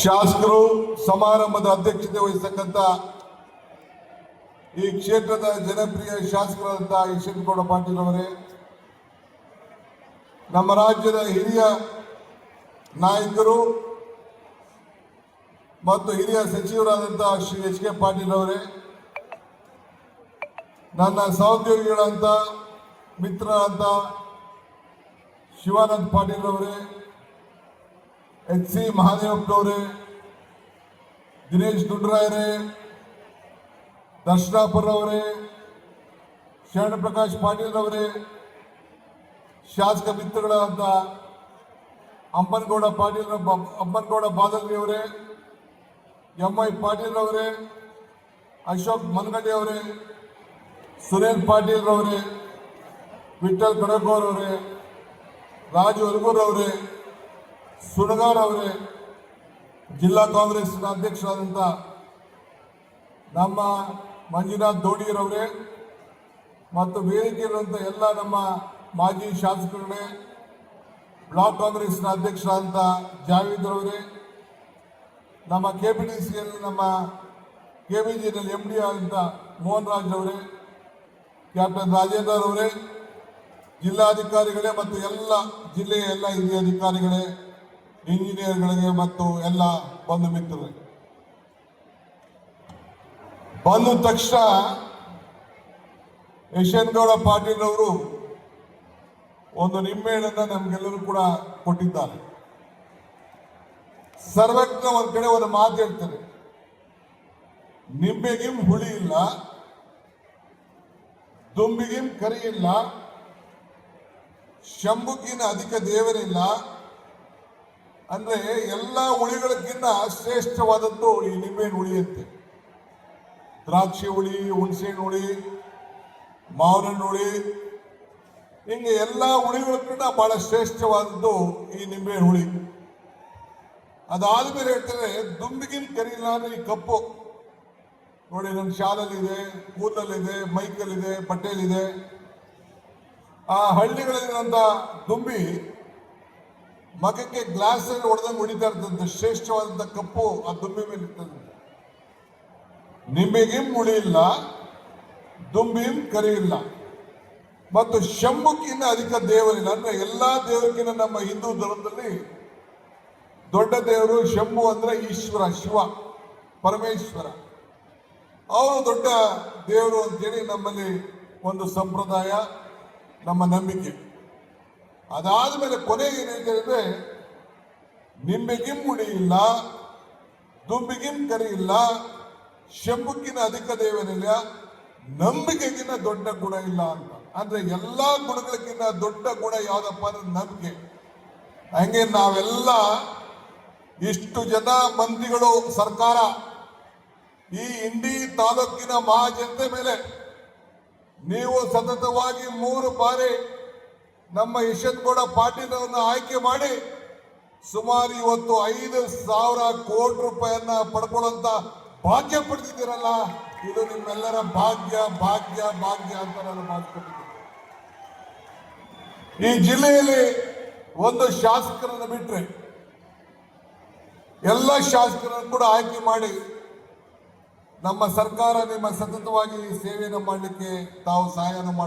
ಶಾಸಕರು ಸಮಾರಂಭದ ಅಧ್ಯಕ್ಷತೆ ವಹಿಸತಕ್ಕಂಥ ಈ ಕ್ಷೇತ್ರದ ಜನಪ್ರಿಯ ಶಾಸಕರಾದಂತಹ ಯಶವಂತಗೌಡ ಪಾಟೀಲ್ ಅವರೇ, ನಮ್ಮ ರಾಜ್ಯದ ಹಿರಿಯ ನಾಯಕರು ಮತ್ತು ಹಿರಿಯ ಸಚಿವರಾದಂತಹ ಶ್ರೀ ಎಚ್ ಕೆ ಪಾಟೀಲ್ ಅವರೇ, ನನ್ನ ಸಹೋದ್ಯೋಗಿಗಳಂತ ಮಿತ್ರರಂತ ಶಿವಾನಂದ್ ಪಾಟೀಲ್ ಅವರೇ ಎಚ್ ಸಿ ಮಹಾದೇವಪ್ಪನವರೇ, ದಿನೇಶ್ ದುಂಡ್ರಾಯರೇ, ದರ್ಶನಾಪುರವರೇ ಶರಣ ಶರಣಪ್ರಕಾಶ್ ಪಾಟೀಲ್ರವರೇ, ಶಾಸಕ ಮಿತ್ರಗಳಾದ ಅಂಬನಗೌಡ ಪಾಟೀಲ್, ಅಂಬನಗೌಡ ಬಾದಲ್ರಿಯವರೇ ಎಂ ಐ ಪಾಟೀಲ್ರವರೇ, ಅಶೋಕ್ ಅವರೇ ಸುರೇಶ್ ಪಾಟೀಲ್ರವರೇ ವಿಠಲ್ ಕಡಕೋರವರೇ ರಾಜು ಅಲ್ಗೂರ್ ಅವರೇ ಸುಣಗಾರ್ ಅವರೇ, ಜಿಲ್ಲಾ ಕಾಂಗ್ರೆಸ್ನ ಅಧ್ಯಕ್ಷರಾದಂಥ ನಮ್ಮ ಮಂಜುನಾಥ್ ದೋಡಿಯರವರೇ ಮತ್ತು ವೇದಿಕೆಯಲ್ಲಿರುವಂಥ ಎಲ್ಲ ನಮ್ಮ ಮಾಜಿ ಶಾಸಕರುಗಳೇ, ಬ್ಲಾಕ್ ಕಾಂಗ್ರೆಸ್ನ ಅಧ್ಯಕ್ಷರಾದಂಥ ಜಾವೀದ್ ಅವರೇ, ನಮ್ಮ ಕೆ ಪಿ ಡಿ ಸಿಯಲ್ಲಿ ನಮ್ಮ ಕೆ ಬಿ ಜಿನಲ್ಲಿ ಎಂ ಡಿ ಆದಂಥ ಮೋಹನ್ ರಾಜ್ ಅವರೇ, ಕ್ಯಾಪ್ಟನ್ ರಾಜೇಂದ್ರ ಅವರೇ, ಜಿಲ್ಲಾಧಿಕಾರಿಗಳೇ ಮತ್ತು ಎಲ್ಲ ಜಿಲ್ಲೆಯ ಎಲ್ಲ ಹಿರಿಯ ಅಧಿಕಾರಿಗಳೇ ಇಂಜಿನಿಯರ್ಗಳಿಗೆ ಮತ್ತು ಎಲ್ಲ ಬಂಧು ಮಿತ್ರರೇ. ಬಂದ ತಕ್ಷಣ ಯಶವಂತಗೌಡ ಪಾಟೀಲ್ ಅವರು ಒಂದು ನಿಂಬೆಹಣ್ಣನ್ನ ನಮ್ಗೆಲ್ಲರೂ ಕೂಡ ಕೊಟ್ಟಿದ್ದಾರೆ. ಸರ್ವಜ್ಞ ಒಂದ್ ಕಡೆ ಒಂದು ಮಾತು ಹೇಳ್ತಾರೆ ನಿಂಬೆಗಿಂ ಹುಳಿ ಇಲ್ಲ ದುಂಬಿಗಿಂ ಕರಿ ಇಲ್ಲ, ಶಂಭುಗಿನ ಅಧಿಕ ದೇವರಿಲ್ಲ ಅಂದ್ರೆ ಎಲ್ಲ ಹುಳಿಗಳಿಗಿಂತ ಶ್ರೇಷ್ಠವಾದದ್ದು ಈ ನಿಂಬೆಹಣ್ಣು ಹುಳಿ ಅಂತೆ. ದ್ರಾಕ್ಷಿ ಹುಳಿ, ಹುಣಸೆಹಣ್ಣು ಹುಳಿ ಮಾವಿನ ಹುಳಿ, ಹಿಂಗೆ ಎಲ್ಲ ಹುಳಿಗಳಿಗಿಂತ ಬಹಳ ಶ್ರೇಷ್ಠವಾದದ್ದು ಈ ನಿಂಬೆ ಹುಳಿ. ಅದಾದ್ಮೇಲೆ ಹೇಳ್ತಾರೆ ದುಂಬಿಗಿನ ಕರಿಲ್ಲ ಅಂದ್ರೆ ಈ ಕಪ್ಪು. ನೋಡಿ ನನ್ನ ಶಾಲಲ್ಲಿದೆ ಕೂದಲಲ್ಲಿದೆ ಮೈಕಲ್ಲಿದೆ ಬಟ್ಟೆಯಲ್ಲಿದೆ ಆ ಹಳ್ಳಿಗಳಲ್ಲಿರುವಂತ ದುಂಬಿ ಮಗಕ್ಕೆ ಗ್ಲಾಸ್ ಅಲ್ಲಿ ಹೊಡೆದಂಗೆ ಹೊಡಿತಾ ಇರ್ತದಂತೆ ಶ್ರೇಷ್ಠವಾದಂತ ಕಪ್ಪು ಆ ದುಂಬಿ ಮೇಲೆ ಇರ್ತದೆ ನಿಂಬೆಗಿಂ ಇಲ್ಲ ದುಂಬಿಂ ಇಲ್ಲ. ಮತ್ತು ಶಂಭುಕ್ಕಿಂತ ಅಧಿಕ ದೇವರಿಲ್ಲ. ಅಂದ್ರೆ ಎಲ್ಲಾ ದೇವರಿಗಿಂತ ನಮ್ಮ ಹಿಂದೂ ಧರ್ಮದಲ್ಲಿ ದೊಡ್ಡ ದೇವರು ಶಂಭು ಅಂದ್ರೆ ಈಶ್ವರ, ಶಿವ, ಪರಮೇಶ್ವರ. ಅವರು ದೊಡ್ಡ ದೇವರು ಅಂತೇಳಿ ನಮ್ಮಲ್ಲಿ ಒಂದು ಸಂಪ್ರದಾಯ, ನಮ್ಮ ನಂಬಿಕೆ. ಅದಾದ ಮೇಲೆ ಕೊನೆಗೆ ಏನ್ ಹೇಳ್ತಾರೆ ಅಂದ್ರೆ ನಿಂಬೆಗಿಂ ಮುಡಿ ಇಲ್ಲ ದುಂಬಿಗಿಂ ಕರಿ ಇಲ್ಲ, ಶಂಭುಕ್ಕಿನ ಅಧಿಕ ದೇವನಿಲ್ಲ ನಂಬಿಕೆಗಿನ್ನ ದೊಡ್ಡ ಗುಣ ಇಲ್ಲ ಅಂತ. ಅಂದ್ರೆ ಎಲ್ಲಾ ಗುಣಗಳಕ್ಕಿಂತ ದೊಡ್ಡ ಗುಣ ಯಾವ್ದಪ್ಪ ಅಂದ್ರೆ ನಂಬಿಕೆ. ಹಂಗೆ ನಾವೆಲ್ಲ ಇಷ್ಟು ಜನ ಮಂತ್ರಿಗಳು ಸರ್ಕಾರ, ಈ ಇಂಡಿ ತಾಲೂಕಿನ ಮಹಾಜನತೆ ಮೇಲೆ ನೀವು ಸತತವಾಗಿ ಮೂರು ಬಾರಿ ನಮ್ಮ ಯಶವಂತಗೌಡ ಪಾಟೀಲ್ ಆಯ್ಕೆ ಮಾಡಿ ಸುಮಾರು ಇವತ್ತು ಐದು ಸಾವಿರ ಕೋಟಿ ರೂಪಾಯಿಯನ್ನ ಪಡ್ಕೊಳ್ಳುವಂತ ಭಾಗ್ಯ ಪಡೆದಿದ್ದೀರಲ್ಲ, ಇದು ನಿಮ್ಮೆಲ್ಲರ ಭಾಗ್ಯ ಭಾಗ್ಯ ಭಾಗ್ಯ ಅಂತ ನಾನು ಮಾತುಕೊಟ್ಟಿದ್ದೀನಿ ಈ ಜಿಲ್ಲೆಯಲ್ಲಿ ಒಂದು ಶಾಸಕರನ್ನು ಬಿಟ್ರೆ ಎಲ್ಲ ಶಾಸಕರನ್ನು ಕೂಡ ಆಯ್ಕೆ ಮಾಡಿ ನಮ್ಮ ಸರ್ಕಾರ ನಿಮ್ಮ ಸತತವಾಗಿ ಸೇವೆಯನ್ನು ಮಾಡಲಿಕ್ಕೆ ತಾವು ಸಹಾಯ ಮಾಡ್ತಾರೆ